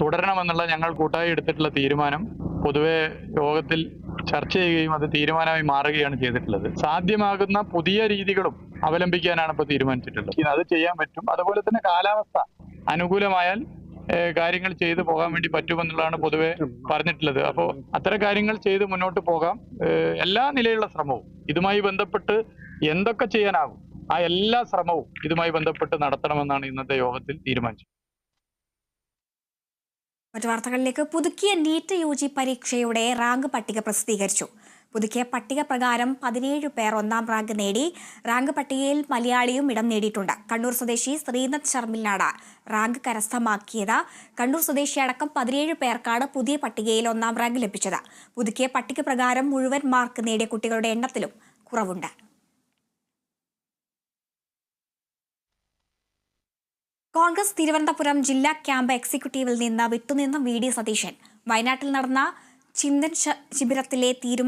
തുടരണമെന്നുള്ള ഞങ്ങൾ കൂട്ടായി എടുത്തിട്ടുള്ള തീരുമാനം പൊതുവെ യോഗത്തിൽ ചർച്ച ചെയ്യുകയും അത് തീരുമാനമായി മാറുകയാണ് ചെയ്തിട്ടുള്ളത്. സാധ്യമാകുന്ന പുതിയ രീതികളും അവലംബിക്കാനാണ് ഇപ്പോൾ തീരുമാനിച്ചിട്ടുള്ളത്. അത് ചെയ്യാൻ പറ്റും. അതുപോലെ തന്നെ കാലാവസ്ഥ അനുകൂലമായാൽ കാര്യങ്ങൾ ചെയ്തു പോകാൻ വേണ്ടി പറ്റുമെന്നുള്ളതാണ് പൊതുവെ പറഞ്ഞിട്ടുള്ളത്. അപ്പോൾ അത്തരം കാര്യങ്ങൾ ചെയ്ത് മുന്നോട്ട് പോകാം. എല്ലാ നിലയിലുള്ള ശ്രമവും ഇതുമായി ബന്ധപ്പെട്ട് എന്തൊക്കെ ചെയ്യാനാകും ആ എല്ലാ ശ്രമവും ഇതുമായി ബന്ധപ്പെട്ട് നടത്തണമെന്നാണ് ഇന്നത്തെ യോഗത്തിൽ തീരുമാനിച്ചത്. മറ്റു വാർത്തകളിലേക്ക് പുതുക്കിയ നീറ്റ് യു ജി പരീക്ഷയുടെ റാങ്ക് പട്ടിക പ്രസിദ്ധീകരിച്ചു. പുതുക്കിയ പട്ടിക പ്രകാരം പതിനേഴ് പേർ ഒന്നാം റാങ്ക് നേടി റാങ്ക് പട്ടികയിൽ മലയാളിയും ഇടം നേടിയിട്ടുണ്ട്. കണ്ണൂർ സ്വദേശി ശ്രീനാഥ് ശർമിലാണ് റാങ്ക് കരസ്ഥമാക്കിയത്. കണ്ണൂർ സ്വദേശി അടക്കം പതിനേഴ് പേർക്കാണ് പുതിയ പട്ടികയിൽ ഒന്നാം റാങ്ക് ലഭിച്ചത്. പുതുക്കിയ പട്ടിക പ്രകാരം മുഴുവൻ മാർക്ക് നേടിയ കുട്ടികളുടെ എണ്ണത്തിലും കുറവുണ്ട്. കോൺഗ്രസ് തിരുവനന്തപുരം ജില്ലാ ക്യാമ്പ് എക്സിക്യൂട്ടീവിൽ നിന്ന് വിട്ടുനിന്ന വി ഡി സതീശൻ. വയനാട്ടിൽ നടന്ന ചിന്തൻ ശിബിരത്തിലെ തീരുമാനം